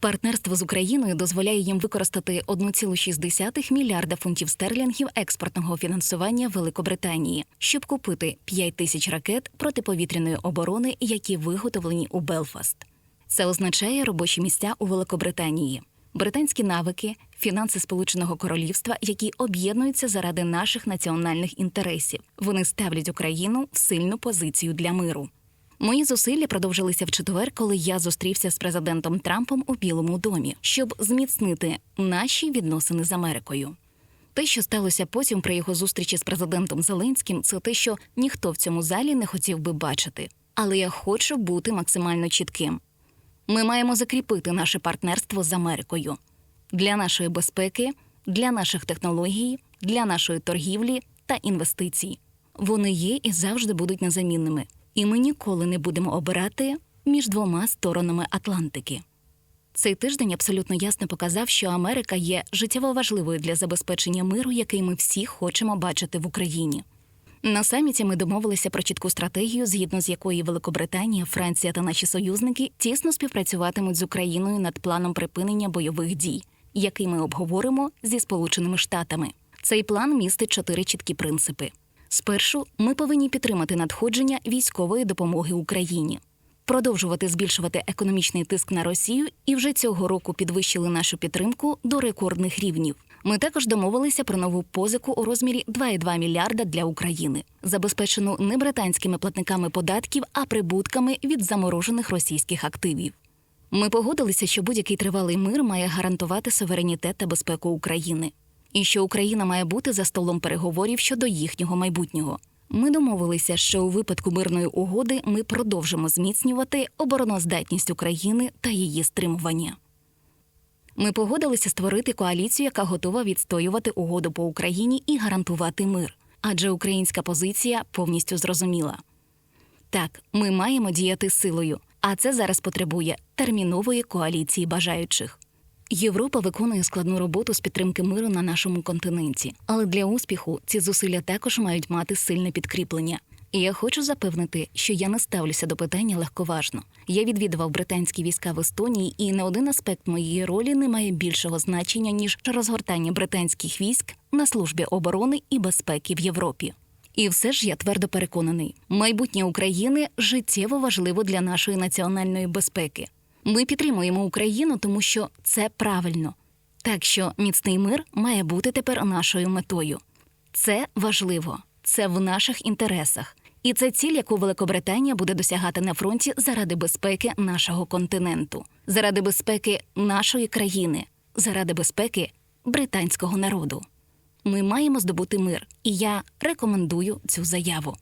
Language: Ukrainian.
Партнерство з Україною дозволяє їм використати 1,6 мільярда фунтів стерлінгів експортного фінансування Великобританії, щоб купити 5 тисяч ракет протиповітряної оборони, які виготовлені у Белфаст. Це означає робочі місця у Великобританії, британські навики, фінанси Сполученого Королівства, які об'єднуються заради наших національних інтересів. Вони ставлять Україну в сильну позицію для миру. Мої зусилля продовжилися в четвер, коли я зустрівся з президентом Трампом у Білому домі, щоб зміцнити наші відносини з Америкою. Те, що сталося потім при його зустрічі з президентом Зеленським, це те, що ніхто в цьому залі не хотів би бачити. Але я хочу бути максимально чітким. Ми маємо закріпити наше партнерство з Америкою для нашої безпеки, для наших технологій, для нашої торгівлі та інвестицій. Вони є і завжди будуть незамінними. І ми ніколи не будемо обирати між двома сторонами Атлантики. Цей тиждень абсолютно ясно показав, що Америка є життєво важливою для забезпечення миру, який ми всі хочемо бачити в Україні. На саміті ми домовилися про чітку стратегію, згідно з якої Великобританія, Франція та наші союзники тісно співпрацюватимуть з Україною над планом припинення бойових дій, який ми обговоримо зі Сполученими Штатами. Цей план містить чотири чіткі принципи. Спершу ми повинні підтримати надходження військової допомоги Україні, продовжувати збільшувати економічний тиск на Росію і вже цього року підвищили нашу підтримку до рекордних рівнів. Ми також домовилися про нову позику у розмірі 2,2 мільярда для України, забезпечену не британськими платниками податків, а прибутками від заморожених російських активів. Ми погодилися, що будь-який тривалий мир має гарантувати суверенітет та безпеку України, і що Україна має бути за столом переговорів щодо їхнього майбутнього. Ми домовилися, що у випадку мирної угоди ми продовжимо зміцнювати обороноздатність України та її стримування. Ми погодилися створити коаліцію, яка готова відстоювати угоду по Україні і гарантувати мир, адже українська позиція повністю зрозуміла. Так, ми маємо діяти силою, а це зараз потребує термінової коаліції бажаючих. Європа виконує складну роботу з підтримки миру на нашому континенті, але для успіху ці зусилля також мають мати сильне підкріплення. І я хочу запевнити, що я не ставлюся до питання легковажно. Я відвідував британські війська в Естонії, і не один аспект моєї ролі не має більшого значення ніж розгортання британських військ на службі оборони і безпеки в Європі. І все ж я твердо переконаний, майбутнє України життєво важливо для нашої національної безпеки. Ми підтримуємо Україну, тому що це правильно. Так що міцний мир має бути тепер нашою метою. Це важливо, це в наших інтересах. І це ціль, яку Великобританія буде досягати на фронті заради безпеки нашого континенту, заради безпеки нашої країни, заради безпеки британського народу. Ми маємо здобути мир, і я рекомендую цю заяву.